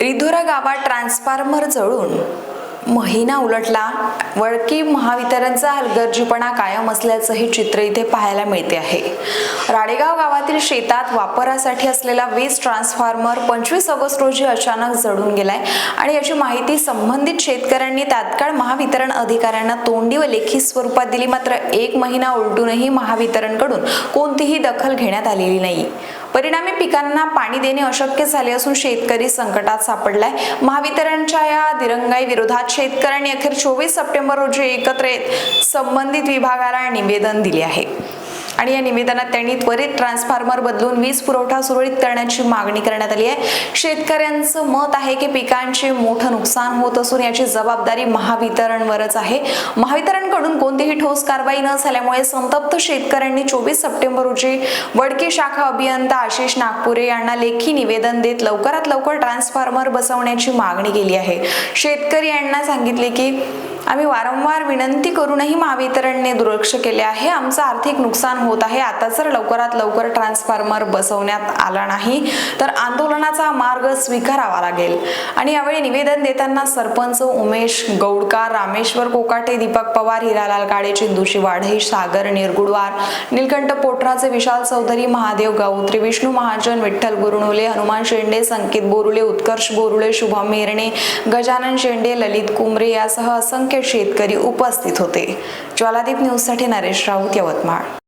रिधोरा गावात ट्रान्सफॉर्मर जळून महिना उलटला. वळकी महावितरणचा हलगर्जीपणा कायम असल्याचंही चित्र इथे पाहायला मिळते आहे. राडेगाव गावातील शेतात वापरासाठी असलेला वीज ट्रान्सफॉर्मर पंचवीस ऑगस्ट रोजी अचानक जळून गेलाय आणि याची माहिती संबंधित शेतकऱ्यांनी तात्काळ महावितरण अधिकाऱ्यांना तोंडी व लेखी स्वरूपात दिली. मात्र एक महिना उलटूनही महावितरणकडून कोणतीही दखल घेण्यात आलेली नाही. परिणामी पिकांना पाणी देणे अशक्य झाले असून शेतकरी संकटात सापडलाय. महावितरणच्या या दिरंगाई विरोधात शेतकऱ्यांनी अखेर चोवीस सप्टेंबर रोजी एकत्र येत संबंधित विभागाला निवेदन दिले आहे. आणि या निवेदनात त्यांनी त्वरित ट्रान्सफॉर्मर बदलून वीज पुरवठा सुरळीत करण्याची मागणी करण्यात आली आहे. शेतकऱ्यांचं मत आहे की पिकांचे मोठं नुकसान होत असून याची जबाबदारी महावितरणवरच आहे. महावितरणकडून कोणतीही ठोस कारवाई न झाल्यामुळे संतप्त शेतकऱ्यांनी चोवीस सप्टेंबर रोजी वडकी शाखा अभियंता आशिष नागपुरे यांना लेखी निवेदन देत लवकरात लवकर ट्रान्सफॉर्मर बसवण्याची मागणी केली आहे. शेतकरी यांना सांगितले की आम्ही वारंवार विनंती करूनही महावितरणने दुर्लक्ष केले आहे. आमचं आर्थिक नुकसान होत होत आहे. आता जर लवकरात लवकर ट्रान्सफॉर्मर बसवण्यात आला नाही तर आंदोलनाचा मार्ग स्वीकारावा लागेल. आणि यावेळी निवेदन देताना सरपंच उमेश गौडकार रामेश्वर कोकाटे दीपक पवार हिरालाल काळे चिंदूशी वाढई सागर निरगुडवार निलकंठ पोटराचे विशाल चौधरी महादेव गाऊत्रे विष्णू महाजन विठ्ठल गुरुणुले हनुमान शेंडे संकेत बोरुले उत्कर्ष बोरुले शुभम मेरणे गजानन शेंडे ललित कुमरे यासह असंख्य शेतकरी उपस्थित होते. ज्वालादीप न्यूजसाठी नरेश राऊत यवतमाळ.